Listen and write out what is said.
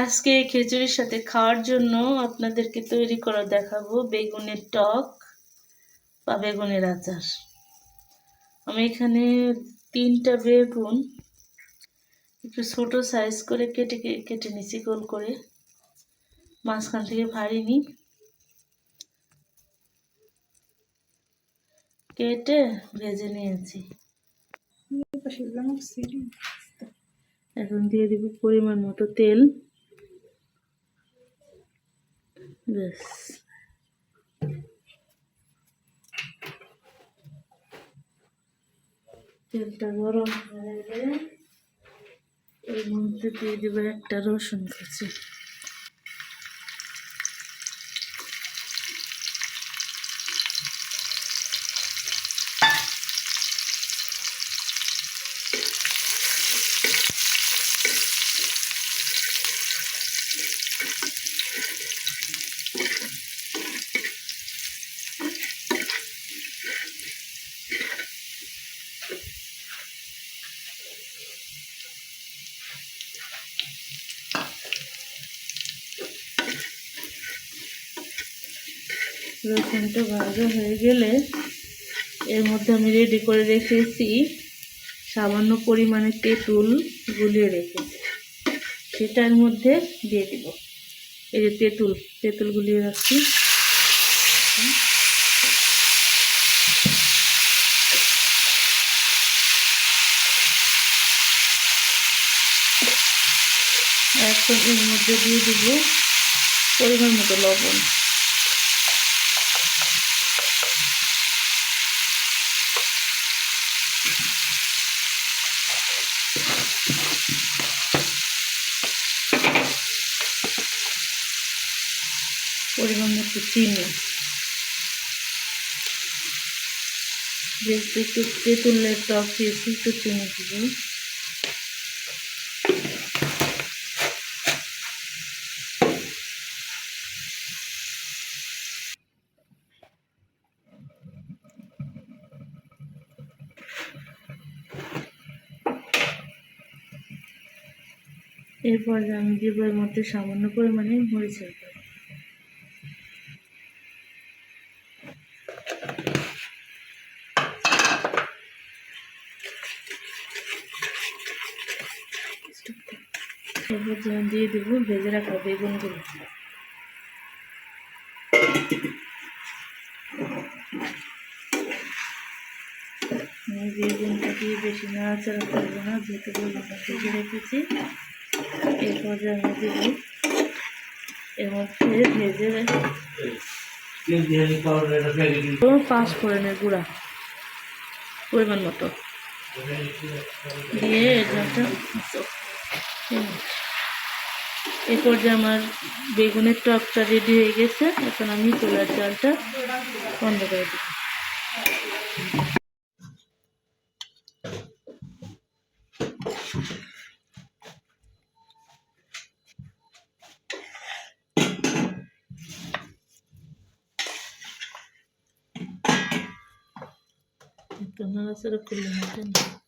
আজকে খিচুড়ির সাথে খাওয়ার জন্য আপনাদেরকে তৈরি করা দেখাবো বেগুনের টক বা বেগুনের আচার। আমি এখানে তিনটা বেগুন একটু ছোটো সাইজ করে কেটে কেটে নিছি গোল করে। মাঝখান থেকে ফাড়িনি কেটে ভেজে নিয়েছি। এখন দিয়ে দিব পরিমাণ মতো তেল। ব্যাস তেলটা গরম হয়ে গেলে এর মধ্যে দিয়ে দেবে একটা রসুন কুচি। রসুনটা ভাজা হয়ে গেলে এর মধ্যে আমি রেডি করে রেখেছি সামান্য পরিমাণে তেঁতুল গুলিয়ে রেখেছি। সেটার মধ্যে দিয়ে দিব। এই যে তেঁতুল তেঁতুল গুলিয়ে রাখছি। এখন এর মধ্যে দিয়ে দিব পরিমাণ মতো লবণ। পরিমাণ মতো চিনি। যেহেতু একটু তেঁতুলের টক দিয়েছি, একটু চিনি দিব। এরপর আমি দিব মধ্যে সামান্য পরিমাণে মরিচের গুঁড়ো। এরপর দিয়ে দেবো, ভেজে রাখা বেগুনগুলো বেগুনটা দিয়ে বেশি নাড়াচাড়া করব না, যেহেতু বেগুনটা ভেজে রেখেছি এরপর আমি দেব। এর মধ্যে ভেজে পাঁচ ফোড়নের গুঁড়া, পরিমাণ মতো। দিয়ে এটা এ যে আমার বেগুনের টকটা রেডি হয়ে গেছে। এখন আমি চুলার চালটা বন্ধ করে দেব তো নাড়াচাড়া করলে না।